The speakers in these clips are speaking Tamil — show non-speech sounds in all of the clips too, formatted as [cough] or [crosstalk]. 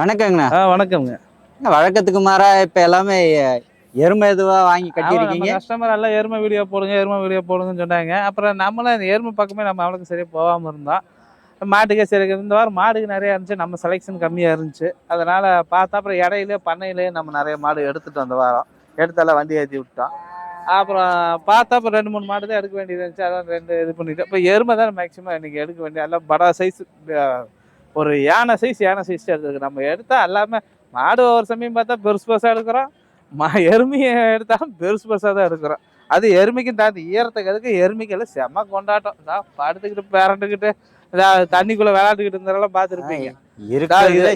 வணக்கங்கண்ணா. ஆ வணக்கம்ங்க. வழக்கத்துக்கு மாறா இப்ப எல்லாமே எருமை எதுவா வாங்கி கட்டியிருக்கீங்க? கஸ்டமர் எல்லாம் எருமை வீடியோ போடுங்க எருமை வீடியோ போடுங்கன்னு சொன்னாங்க. அப்புறம் நம்மளும் இந்த எருமை பக்கமே நம்ம அவளுக்கு சரியா போகாம இருந்தோம் மாட்டுக்கே சரி இந்த வாரம் மாடுக்கு நிறைய இருந்துச்சு நம்ம செலெக்ஷன் கம்மியாக இருந்துச்சு. அதனால பார்த்தா அப்புறம் இடையிலே பண்ணையிலே நம்ம நிறைய மாடு எடுத்துட்டோம் அந்த வாரம். எடுத்தெல்லாம் வண்டி ஏற்றி விட்டோம் அப்புறம் பார்த்தா அப்புறம் ரெண்டு மூணு மாடு தான் எடுக்க வேண்டியது இருந்துச்சு. அதான் ரெண்டு இது பண்ணிட்டோம். இப்போ எருமை தான் மேக்ஸிமம் இன்னைக்கு எடுக்க வேண்டிய எல்லாம் படா சைஸ் ஒரு யானை சைஸ் யானை சைஸ் எடுத்துருக்கு நம்ம எடுத்தா எல்லாமே மாடு ஒரு சமயம் பார்த்தா பெருசு பெருசாக எடுக்கிறோம். மா எருமையை எடுத்தாலும் பெருசு பெருசாக தான் எடுக்கிறோம். அது எருமைக்கும் தாண்டி ஈரத்துக்கு அதுக்கு எருமைக்கெல்லாம் செம்ம கொண்டாட்டம். தான் படுத்துக்கிட்டு பேரண்டுக்கிட்டு இதாக தண்ணிக்குள்ள விளையாண்டுக்கிட்டு இருந்தாலும் பார்த்துருப்பீங்க.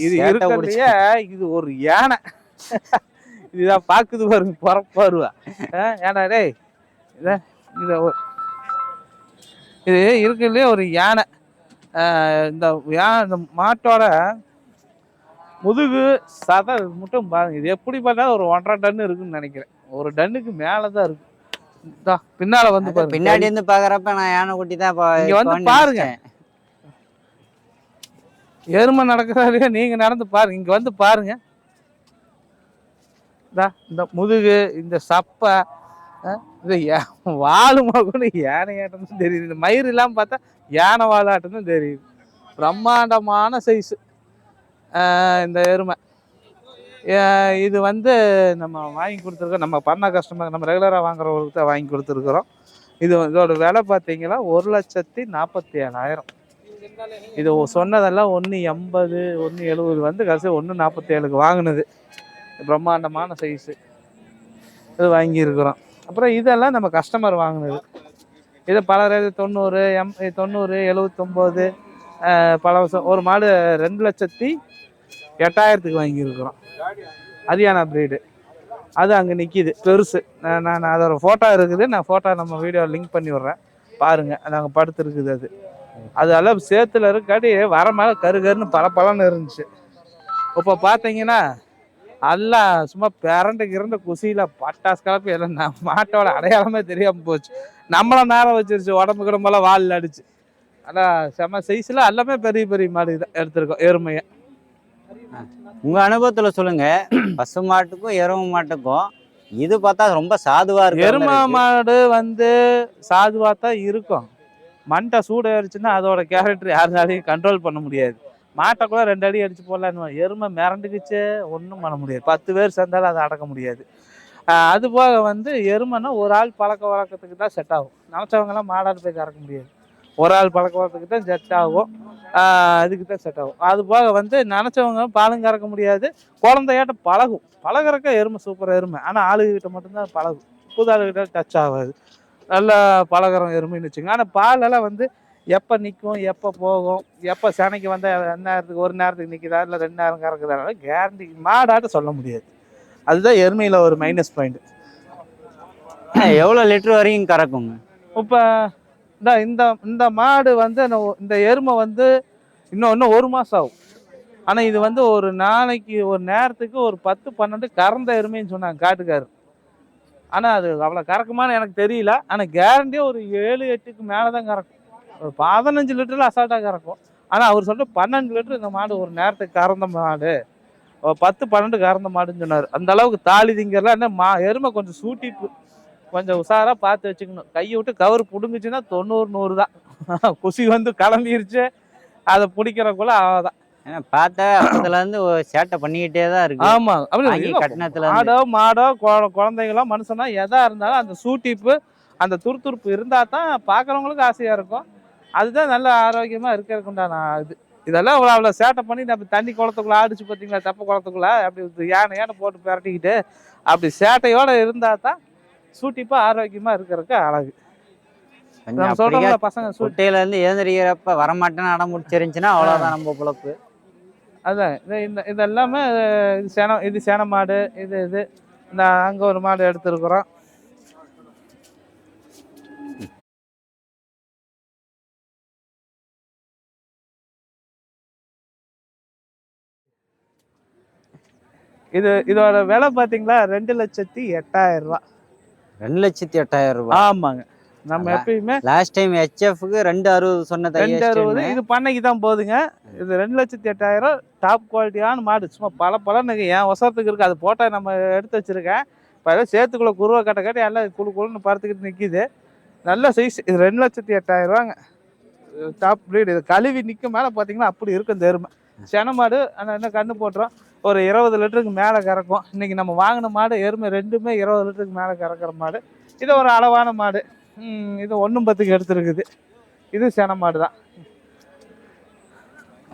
இது சேட்டை இருக்கிறதுலயே இது ஒரு யானை. இதுதான் பாக்குது பாருங்க புறப்பாருவா ஏன்னா டேய் இத இத ஒரு- இது இருக்கிறதுலே ஒரு யானை. இந்த யானை இந்த மாட்டோட முதுகு சதை மட்டும் பாருங்க இது எப்படி பார்த்தாலும் ஒரு ஒன்றரை டன் இருக்குன்னு நினைக்கிறேன். ஒரு டன்னுக்கு மேலே தான் இருக்கு பின்னால வந்து பின்னாடி இருந்து பாக்குறப்ப நான் யானை குட்டி தான் இங்க வந்து பாருங்க. எருமை நடக்கிறதாலே நீங்க நடந்து பாருங்க. இங்க வந்து பாருங்க. இந்தா, முதுகு இந்த சப்பை இது வாலு கூட யானை ஆட்டம் தெரியுது. இந்த மயிர் இல்லாம பார்த்தா யானை வாலாட்டம் தெரியுது. பிரம்மாண்டமான சைஸ் இந்த எருமை. இது வந்து நம்ம வாங்கி கொடுத்துருக்கோம் நம்ம பண்ண கஸ்டமர் நம்ம ரெகுலராக வாங்குறவங்களுக்கு தான் வாங்கி கொடுத்துருக்குறோம். இது இதோட விலை பார்த்தீங்கன்னா ஒரு லட்சத்தி நாற்பத்தி ஏழாயிரம் இது சொன்னதெல்லாம் ஒன்று எண்பது ஒன்று எழுபது வந்து கடைசி ஒன்று நாற்பத்தி ஏழுக்கு வாங்கினது. பிரம்மாண்டமான சைஸு இது வாங்கியிருக்கிறோம். அப்புறம் இதெல்லாம் நம்ம கஸ்டமர் வாங்கினது. இது பல ரேட்டு தொண்ணூறு எம் தொண்ணூறு எழுவத்தொம்போது பல வருஷம். ஒரு மாடு ரெண்டு லட்சத்தி எட்டாயிரத்துக்கு வாங்கியிருக்கிறோம். ஹரியானா ப்ரீடு அது அங்கே நிற்கிது பெருசு. நான் நான் அதோட ஃபோட்டோ இருக்குது. நான் ஃபோட்டோ நம்ம வீடியோ லிங்க் பண்ணி விட்றேன். பாருங்கள் நாங்கள் படுத்துருக்குது அது. அது எல்லாம் சேத்துல இருக்காட்டி வர மேலே கரு கருன்னு பல பலன்னு இருந்துச்சு. இப்போ பார்த்தீங்கன்னா எல்லாம் சும்மா பிறண்டு கிறண்டு குசியில் பட்டாசு கலப்பி எல்லாம் மாட்டோட அடையாளமே தெரியாமல் போச்சு. நம்மள நேரம் வச்சிருச்சு உடம்பு கிடம்பெல்லாம் வாலில் அடிச்சு. ஆனால் செம சைஸில் எல்லாமே பெரிய பெரிய மாடு எடுத்திருக்கோம் எருமையை. உங்க அனுபவத்துல சொல்லுங்க. பசு மாட்டுக்கும் எருமை மாட்டுக்கும் இது பார்த்தா ரொம்ப சாதுவா இருக்கு எருமை மாடு வந்து சாதுவாக தான் இருக்கும். மண்டை சூடு அதோட கேரக்டர் யாருனாலையும் கண்ட்ரோல் பண்ண முடியாது. மாட்டை கூட ரெண்டு அடி அடிச்சு போடலான்னு எருமை மிரண்டுக்குச்சு. ஒன்றும் பண்ண முடியாது. பத்து பேர் சேர்ந்தாலும் அதை அடக்க முடியாது. அது போக வந்து எருமைன்னா ஒரு ஆள் பழக்க வழக்கத்துக்கு தான் செட் ஆகும். நினச்சவங்கலாம் மாடாடு போய் கறக்க முடியாது. ஒரு ஆள் பழக்க வழக்கத்துக்கு தான் செட் ஆகும். அதுக்கு தான் செட் ஆகும். அது போக வந்து நினச்சவங்க பாலும் கறக்க முடியாது. குழந்தையாட்ட பழகும். பழகிறக்க எருமை சூப்பராக எருமை. ஆனால் ஆளுகிட்ட மட்டும்தான் பழகும். புது ஆளுகிட்ட டச் ஆகாது. நல்லா பழகுறோம் எருமைன்னு வச்சுங்க ஆனால் பாலெல்லாம் வந்து எப்போ நிற்கும் எப்போ போகும் எப்போ செனைக்கு வந்தால் எந்த நேரத்துக்கு ஒரு நேரத்துக்கு நிற்குதா இல்லை ரெண்டு நேரம் கறக்குதானால கேரண்டி மாடாட்ட சொல்ல முடியாது. அதுதான் எருமையில் ஒரு மைனஸ் பாயிண்ட் எவ்வளவு லிட்டர் வரைக்கும் கறக்குங்க? இப்போ இந்த இந்த இந்த மாடு வந்து இந்த எருமை வந்து இன்னும் இன்னும் ஒரு மாதம் ஆகும். ஆனால் இது வந்து ஒரு நாளைக்கு ஒரு நேரத்துக்கு ஒரு பத்து பன்னெண்டு கறந்த எருமைன்னு சொன்னாங்க காட்டுக்காரர். ஆனால் அது அவ்வளோ கறக்குமான்னு எனக்கு தெரியல. ஆனால் கேரண்டியாக ஒரு ஏழு எட்டுக்கு மேலே தான் கறக்கும். ஒரு பதினஞ்சு லிட்டரில் அசால்ட்டாக கறக்கும் ஆனால் அவர் சொல்லிட்டு பன்னெண்டு லிட்டர் இந்த மாடு ஒரு நேரத்துக்கு கறந்த மாடு. பத்து பன்னெண்டு கறந்த மாடுன்னு சொன்னார். அந்த அளவுக்கு தாலி திங்கறலாம் என்ன மா எருமை கொஞ்சம் சூட்டிப்பு கொஞ்சம் உஷாராக பார்த்து வச்சுக்கணும். கையை விட்டு கவர் பிடுங்குச்சுன்னா தொண்ணூறு நூறு தான். [laughs] குசி வந்து கிளம்பிருச்சு. அதை பிடிக்கிறக்குள்ள அவ்வளோதான் ஏன்னா பார்த்தா அப்பத்துல இருந்து சேட்டை பண்ணிக்கிட்டே தான் இருக்கு. ஆமா. அப்படி இருந்து. மாடோ மாடோ குழ- குழந்தைகளோ மனுஷனோ எதா இருந்தாலும் அந்த சூட்டிப்பு அந்த துருதுருப்பு இருந்தா தான் பார்க்குறவங்களுக்கு ஆசையா இருக்கும். அதுதான் நல்ல ஆரோக்கியமா இருக்கிறதுக்கு உண்டான இது. இதெல்லாம் அவ்வளோ அவ்வளோ சேட்டை பண்ணி நம்ம தண்ணி குளத்துக்குள்ள ஆடிச்சு பார்த்தீங்களா தப்பு குளத்துக்குள்ள? அப்படி யானை யானை போட்டு பிரட்டிக்கிட்டு அப்படி சேட்டையோட இருந்தா தான் சூட்டிப்பா ஆரோக்கியமா இருக்கிறதுக்கு அழகு. சொல்றோம்ல பசங்க சூட்டி குட்டையில இருந்து எழுந்திரிக்கிறப்ப வரமாட்டேன்னு அடம் முடிச்சிருந்துச்சுன்னா அவ்வளவுதான் நம்ம பொழப்பு. அதான் இது இந்த இது எல்லாமே அஹ், இது சேனம் இது சேன மாடு இது இது. இந்த அங்கே ஒரு மாடு எடுத்துருக்குறோம். இது இதோட விலை பார்த்தீங்களா? ரெண்டு லட்சத்தி எட்டாயிரம் ரூபாய் ரெண்டு லட்சத்தி எட்டாயிரம் ரூபாய் ஆமாங்க. நம்ம. எப்பயுமே லாஸ்ட் டைம் ஹெச்எஃப்க்கு ரெண்டு அறுபது சொன்னது ரெண்டு அறுபது இது பண்ணைக்கு தான் போகுதுங்க. இது ரெண்டு லட்சத்தி எட்டாயிரம் டாப் குவாலிட்டியான மாடு. சும்மா பல பலனுக்கு என் ஒசரத்துக்கு இருக்கு. அது போட்டால் நம்ம எடுத்து வச்சிருக்கேன். இப்போ சேத்துக்குள்ள குருவை கட்ட கட்டி எல்லாம் குழு குழுன்னு பறத்துக்கிட்டு நிற்கிது நல்ல சைஸ் இது ரெண்டு லட்சத்தி எட்டாயிரம் ரூபாங்க. டாப் ப்ரீடு இது கழுவி நிற்கும் மேலே பார்த்தீங்கன்னா அப்படி இருக்கும் இந்த எருமை சென மாடு ஆனால் என்ன கண்ணு போட்டுரும். ஒரு இருபது லிட்டருக்கு மேலே கறக்கும். இன்னைக்கு நம்ம வாங்கின மாடு எருமை ரெண்டுமே இருபது லிட்டருக்கு மேலே கறக்கிற மாடு. இது ஒரு அளவான மாடு. இது ஒன்றும் பத்துக்கு எடுத்துருக்குது. இது சென மாடு தான்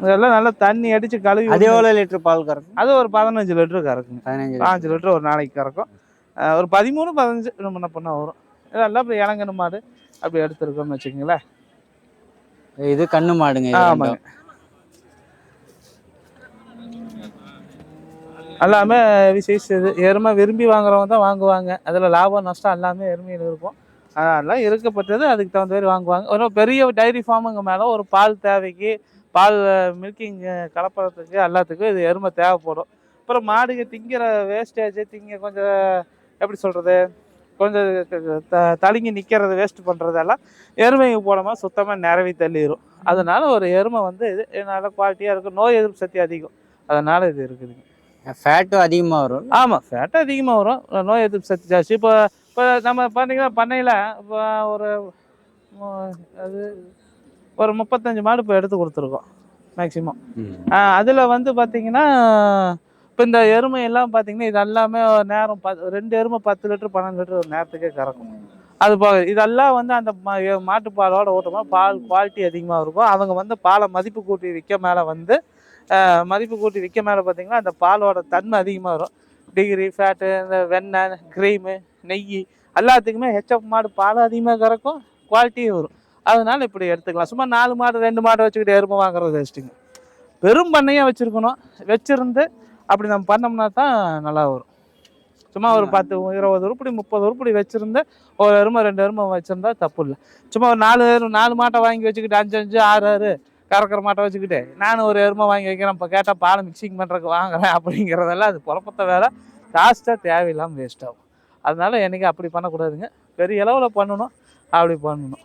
இதெல்லாம் நல்லா தண்ணி அடிச்சு கழுவி அது எவ்வளவு லிட்டர் பால் கறக்கும்? அது ஒரு பதினஞ்சு லிட்டரு கறக்குங்க பதினஞ்சு பாஞ்சு லிட்டர் ஒரு நாளைக்கு கறக்கும். ஒரு பதிமூணு பதினஞ்சு நம்ம பண்ணால் வரும். இதெல்லாம் அப்படி இளங்கன்னு மாடு. அப்படி எடுத்துருக்கோம்னு வச்சுக்கோங்களேன். இது கண்ணு மாடுங்க ஆமாங்க. எல்லாமே விசேஷ இது எருமை விரும்பி வாங்குறவங்க தான் வாங்குவாங்க. அதில் லாபம் நஷ்டம் எல்லாமே எருமையில் இருக்கும். அதெல்லாம் இருக்கப்பட்டது அதுக்கு தகுந்த மாதிரி வாங்குவாங்க. ஒரு பெரிய டைரி ஃபார்முங்க மேலே ஒரு பால் தேவைக்கு பால் மில்கிங் கலப்படத்துக்கு எல்லாத்துக்கும் இது எருமை தேவைப்படும். அப்புறம் மாடுங்க திங்கிற வேஸ்டேஜ் திங்க கொஞ்சம் எப்படி சொல்கிறது கொஞ்சம் த தழுங்கி நிற்கிறது வேஸ்ட் பண்ணுறதெல்லாம் எருமைங்க போடாமல் சுத்தமாக நிறவி தள்ளிடும் அதனால் ஒரு எருமை வந்து இது நல்ல குவாலிட்டியாக இருக்கும். நோய் எதிர்ப்பு சக்தி அதிகம். அதனால் இது இருக்குதுங்க. ஃபேட்டும் அதிகமா வரும். ஆமாம் ஃபேட் அதிகமாக வரும். நோய் எதிர்ப்பு சக்தி ஜாஸ்தி. இப்போ இப்போ நம்ம பார்த்தீங்கன்னா பண்ணையில் இப்போ ஒரு அது ஒரு முப்பத்தஞ்சு மாடு இப்போ எடுத்து கொடுத்துருக்கோம் மேக்ஸிமம் ம். அதில் வந்து பார்த்தீங்கன்னா இப்போ இந்த எருமை எல்லாம் பார்த்தீங்கன்னா இது எல்லாமே ஒரு நேரம் பத் ரெண்டு எருமை பத்து லிட்டர் பன்னெண்டு லிட்டர் ஒரு நேரத்துக்கே கறக்கும். அது போக இதெல்லாம் வந்து அந்த மாட்டுப்பாலோட ஓட்டும்போது பால் குவாலிட்டி அதிகமாக இருக்கும். அவங்க வந்து பாலை மதிப்பு கூட்டி விற்க மேலே வந்து மதிப்பு கூட்டி விற்க மேலே பார்த்தீங்கன்னா அந்த பாலோட தன்மை அதிகமாக வரும். டிகிரி ஃபேட்டு இந்த வெண்ணெய் க்ரீமு நெய் எல்லாத்துக்குமே ஹெச்எஃப் மாடு பால் அதிகமாக கறக்கும் குவாலிட்டியும் வரும். அதனால இப்படி எடுத்துக்கலாம். சும்மா நாலு மாடு ரெண்டு மாடு வச்சுக்கிட்டு எருமை வாங்குறது வேஸ்ட்டுங்க பெரும் பண்ணையாக வச்சுருக்கணும். வச்சுருந்து அப்படி நம்ம பண்ணோம்னா தான் நல்லா வரும். சும்மா ஒரு பத்து இருபது உருப்படி முப்பது உருப்படி வச்சுருந்து ஒரு எருமை ரெண்டு எருமை வச்சுருந்தா தப்பு இல்லை. சும்மா ஒரு நாலு நாலு மாட்டை வாங்கி வச்சுக்கிட்டு அஞ்சு அஞ்சு ஆறு ஆறு கறக்கிற மாட்டை வச்சுக்கிட்டு நானும் ஒரு எருமை வாங்கி வைக்கிறேன். இப்போ கேட்டால் பாலை மிக்சிங் பண்ணுறதுக்கு வாங்குறேன். அப்படிங்கிறதெல்லாம் அது குழப்பத்த வேலை லாஸ்ட்டாக தேவையில்லாமல் வேஸ்ட் ஆகும். அதனால என்னைக்கு அப்படி பண்ணக்கூடாதுங்க. பெரிய அளவில் பண்ணணும். அப்படி பண்ணணும்.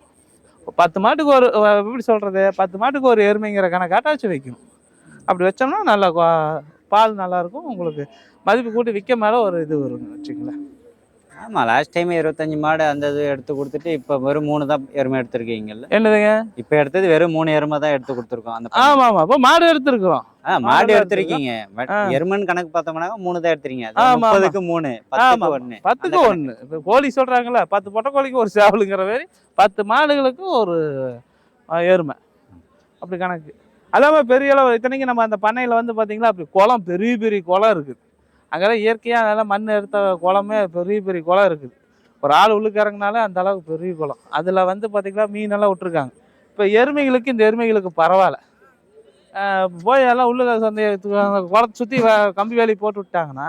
பத்து மாட்டுக்கு ஒரு எப்படி சொல்கிறது பத்து மாட்டுக்கு ஒரு எருமைங்கிற கணக்காட்டாச்சும் வைக்கணும். அப்படி வச்சோம்னா நல்லா பால் நல்லாயிருக்கும் உங்களுக்கு மதிப்பு கூட்டி விற்க மேலே ஒரு இது வருங்க வச்சுங்களேன் ஆமா லாஸ்ட் டைம் இருபத்தஞ்சு மாடு அந்த இது எடுத்து கொடுத்துட்டு இப்ப வெறும் மூணு தான் எருமை எடுத்திருக்கீங்கல்ல? என்னதுங்க? இப்ப எடுத்தது வெறும் மூணு எருமை தான் எடுத்து கொடுத்துருக்கோம் அந்த. ஆமாம் ஆமாம் இப்போ மாடு எடுத்துருக்குறோம். ஆ, மாடு எடுத்திருக்கீங்க. பட் ஆ. எருமன் கணக்கு பார்த்தோம்னா மூணு தான் ஆமா. முப்பதுக்கு மூணு பத்துக்கு. ஒண்ணு. பத்துக்கு ஒன்று இப்போ கோழி சொல்கிறாங்களே பத்து பொட்டை கோழிக்கு ஒரு சேவலுங்கிற மாதிரி பத்து மாடுகளுக்கு ஒரு எருமை. அப்படி கணக்கு. அல்லாமல் பெரிய அளவு இத்தனைக்கு நம்ம அந்த பண்ணையில் வந்து பார்த்தீங்கன்னா அப்படி குளம் பெரிய பெரிய குளம் இருக்குது. அங்கெல்லாம் இயற்கையாக அதெல்லாம் மண் எடுத்த குளமே பெரிய பெரிய குளம் இருக்குது. ஒரு ஆள் உள்ளுக்கு இறங்குனாலே அந்த அளவுக்கு பெரிய குளம். அதில் வந்து பார்த்தீங்கன்னா மீனெல்லாம் விட்டுருக்காங்க. இப்போ எருமைகளுக்கு இந்த எருமைகளுக்கு பரவாயில்ல. போய் எல்லாம் உள்ளுக்க அந்த குளத்தை சுற்றி கம்பி வேலி போட்டு விட்டாங்கன்னா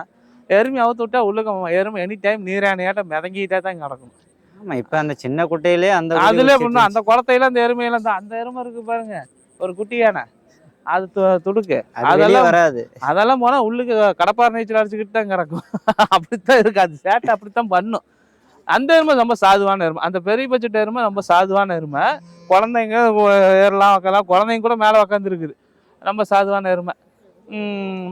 எருமை அவுத்து விட்டா உள்ளுக்க எருமை எனி டைம் நீராணியாட்டம் மிதங்கிட்டே தான் கிடக்கும். ஆமா இப்ப அந்த சின்ன குட்டையிலே அந்த குடி அதுல வச்சிட்டு பண்ணும் அந்த குளத்தையில அந்த எருமையெல்லாம் தான் அந்த எருமை இருக்கு பாருங்க. ஒரு குட்டி யானை அது துடுக்கு. அதெல்லாம் வராது. அதெல்லாம் போனா உள்ளுக்கு கடப்பார் நீச்சல் அடிச்சுக்கிட்டு தான் கிடக்கும். [laughs] அப்படித்தான் இருக்கு. அது சேட்டை அப்படித்தான் பண்ணும். அந்த எருமை ரொம்ப சாதுவான எருமை. அந்த பெரிய பட்ஜெட் எருமை ரொம்ப சாதுவான எருமை. குழந்தைங்க ஏறலாம் வைக்கலாம் குழந்தைங்க கூட மேலே உக்காந்துருக்குது. ரொம்ப சாதுவான எருமை.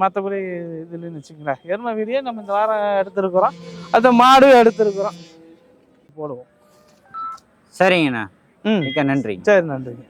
மற்றபடி இதுலன்னு வச்சுங்களேன் எருமை வீடியோ நம்ம இந்த வாரம் எடுத்துருக்குறோம். அந்த மாடு எடுத்துருக்குறோம். போடுவோம். சரிங்கண்ணா. ம். நன்றி சரி நன்றிங்க.